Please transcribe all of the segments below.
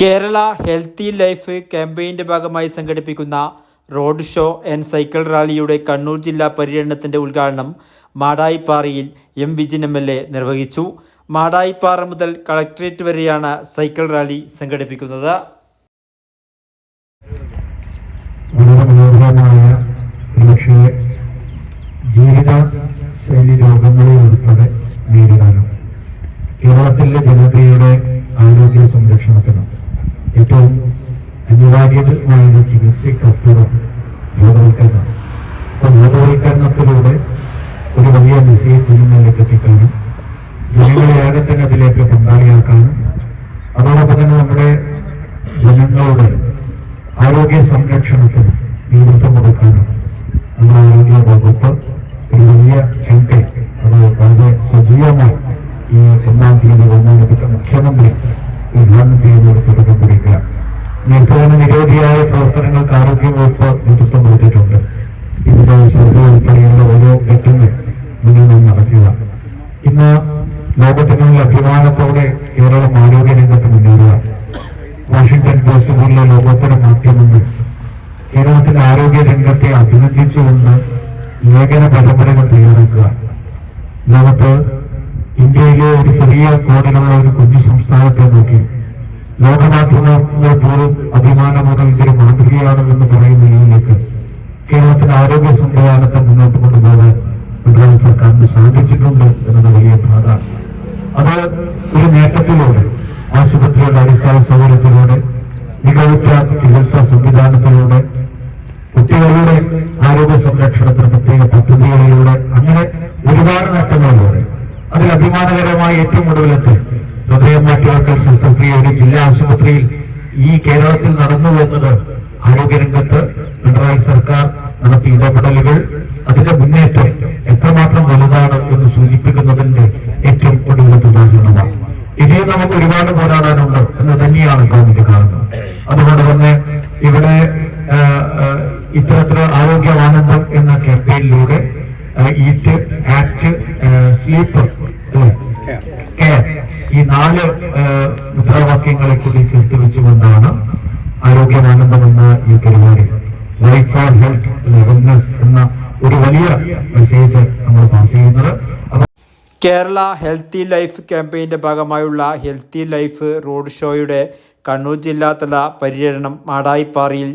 Kerala healthy life ക്യാമ്പയിന്റെ ഭാഗമായി സംഘടിപ്പിക്കുന്ന റോഡ് ഷോ ആൻഡ് സൈക്കിൾ റാലിയുടെ കണ്ണൂർ ജില്ലാ പര്യടനത്തിന്റെ ഉദ്ഘാടനം മാടായിപ്പാറയിൽ M Vijin M L A നിർവഹിച്ചു. മാടായിപ്പാറ മുതൽ കളക്ട്രേറ്റ് വരെയാണ് സൈക്കിൾ റാലി സംഘടിപ്പിക്കുന്നത്. അനിവാര്യമായ ഒരു ചികിത്സയ്ക്കപ്പുറം ബോധവൽക്കരണം അപ്പൊ ബോധവൽക്കരണത്തിലൂടെ ഒരു വലിയ ദിശയെ തിരുമലേക്ക് എത്തിക്കാനും ജനങ്ങളെ ആകെ തന്നെ അതിലേക്ക് പങ്കാളിയാക്കാനും അതോടൊപ്പം തന്നെ നമ്മുടെ ജനങ്ങളുടെ ആരോഗ്യ സംരക്ഷണത്തിന് നേതൃത്വം കൊടുക്കാനും നമ്മുടെ ആരോഗ്യ വകുപ്പ് ഒരു വലിയ ക്യാമ്പയിൻ അത് വളരെ സജീവമായി ഈ ഒന്നാം തീയതി ബഹുമാനപ്പെട്ട മുഖ്യമന്ത്രി ഉദ്ഘാടനം ചെയ്യുന്നവർ തുടക്കം കുറിക്കുക തന്നെ നിരവധിയായ പ്രവർത്തനങ്ങൾക്ക് ആരോഗ്യ വകുപ്പ് നേതൃത്വം കൊടുത്തിട്ടുണ്ട്. ഇതിന്റെ ശ്രദ്ധ ഉൾപ്പെടെയുള്ള ഓരോ ഘട്ടങ്ങൾ മുന്നിൽ നിന്ന് നടക്കുക. ഇന്ന് ലോകത്തിനുള്ള അഭിമാനത്തോടെ കേരളം ആരോഗ്യ രംഗത്ത് മുന്നേറുക. വാഷിംഗ്ടൺ പോസ്റ്റ് പോലുള്ള ലോകോത്തര മാധ്യമങ്ങൾ കേരളത്തിന്റെ ആരോഗ്യ രംഗത്തെ അഭിനന്ദിച്ചുകൊണ്ട് ലേഖന പരമ്പരകൾ തയ്യാറാക്കുക. ലോകത്ത് ഇന്ത്യയിലെ ഒരു ചെറിയ കോണിലുള്ള ഒരു കുഞ്ഞു സംസ്ഥാനത്തെ നോക്കി. ലോകമാധ്യമങ്ങൾ പോലും അഭിമാനപൂർവം ഇതൊരു മാതൃകയാണ് എന്ന് പറയുന്ന രീതിയിലേക്ക് കേരളത്തിന്റെ ആരോഗ്യ സംവിധാനത്തെ മുന്നോട്ട് കൊണ്ടുപോകാൻ പിണറായി സർക്കാരിന് സാധിച്ചിട്ടുണ്ട് എന്നത് വലിയ ഭാഗമാണ് അത് ഒരു നേട്ടത്തിലൂടെ ആശുപത്രിയുടെ അടിസ്ഥാന സൗകര്യത്തിലൂടെ മികവുറ്റ ചികിത്സാ സംവിധാനത്തിലൂടെ കുട്ടികളുടെ ആരോഗ്യ സംരക്ഷണത്തിന് പ്രത്യേക പദ്ധതികളിലൂടെ ഏറ്റവും ഒടുവിലത്തെ ഹൃദയം മാറ്റിവെക്കൽ ശസ്ത്രക്രിയ ഒരു ജില്ലാ ആശുപത്രിയിൽ ഈ കേരളത്തിൽ നടന്നു വന്നത് ആരോഗ്യരംഗത്ത് പിണറായി സർക്കാർ നടത്തിയ ഇടപെടലുകൾ അതിന്റെ മുന്നേറ്റം എത്രമാത്രം വലുതാണ് എന്ന് സൂചിപ്പിക്കുന്നതിന്റെ ഏറ്റവും ഒടുവിലത്തെ ഉദാഹരണമാണ്. ഇനിയും നമുക്ക് ഒരുപാട് പോരാടാനുണ്ട് എന്ന് തന്നെയാണ് ഗവൺമെന്റ് കാണുന്നത്. അതുകൊണ്ട് തന്നെ ഇവിടെ ഇത്തരത്തിലുള്ള ആരോഗ്യ ആരോഗ്യമാനന്ദം എന്ന ക്യാമ്പയിനിലൂടെ ഈറ്റ് മുദ്രാവാക്യങ്ങളെ കൂടി ചേർത്തുവെച്ചുകൊണ്ടാണ് ആരോഗ്യമാനന്ദം എന്ന ഈ പരിപാടി. ലൈഫ് ഫോർ ഹെൽത്ത് വെൽനസ് എന്ന ഒരു വലിയ മെസ്സേജ് നമ്മൾ പാസ് ചെയ്യുന്നത്. കേരള ഹെൽത്തി ലൈഫ് ക്യാമ്പയിന്റെ ഭാഗമായുള്ള ഹെൽത്തി ലൈഫ് റോഡ് ഷോയുടെ കണ്ണൂർ ജില്ലാതല പര്യടനം മാടായിപ്പാറയിൽ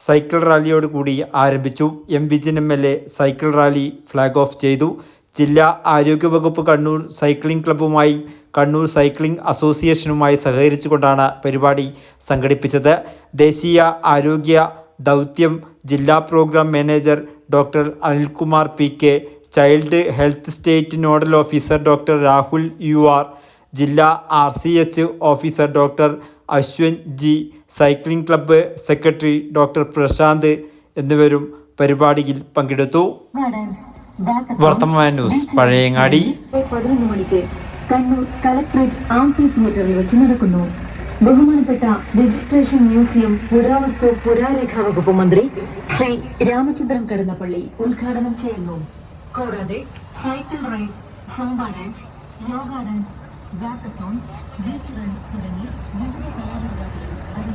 സൈക്കിൾ റാലിയോടുകൂടി ആരംഭിച്ചു. M Vijin M L A cycle rally flag off ചെയ്തു. ജില്ലാ ആരോഗ്യവകുപ്പ് കണ്ണൂർ സൈക്ലിംഗ് ക്ലബ്ബുമായി കണ്ണൂർ സൈക്ലിംഗ് അസോസിയേഷനുമായി സഹകരിച്ചുകൊണ്ടാണ് പരിപാടി സംഘടിപ്പിച്ചത്. ദേശീയ ആരോഗ്യ ദൗത്യം ജില്ലാ programme manager doctor Anilkumar P K child health state nodal officer doctor Rahul U R ജില്ലാ R C H officer doctor Ashwin G cycling club secretary doctor Prashanth എന്നിവരും പരിപാടിയിൽ പങ്കെടുത്തു. വർത്തമാന ന്യൂസ് പഴയങ്ങാടി. പതിനൊന്ന് മണിക്ക് കണ്ണൂർ കളക്ടറേറ്റ് ആംഫി തിയേറ്ററിൽ വെച്ച് ബഹുമാനപ്പെട്ട രജിസ്ട്രേഷൻ മ്യൂസിയം പുരാവസ്തു പുരാരേഖാ വകുപ്പ് മന്ത്രി ശ്രീ രാമചന്ദ്രൻ കടന്നപ്പള്ളി ഉദ്ഘാടനം ചെയ്യുന്നു. കൂടാതെ cycle ride samba dance yoga dance walkathon beach run തുടങ്ങി വിവിധ കലാപരിപാടികൾ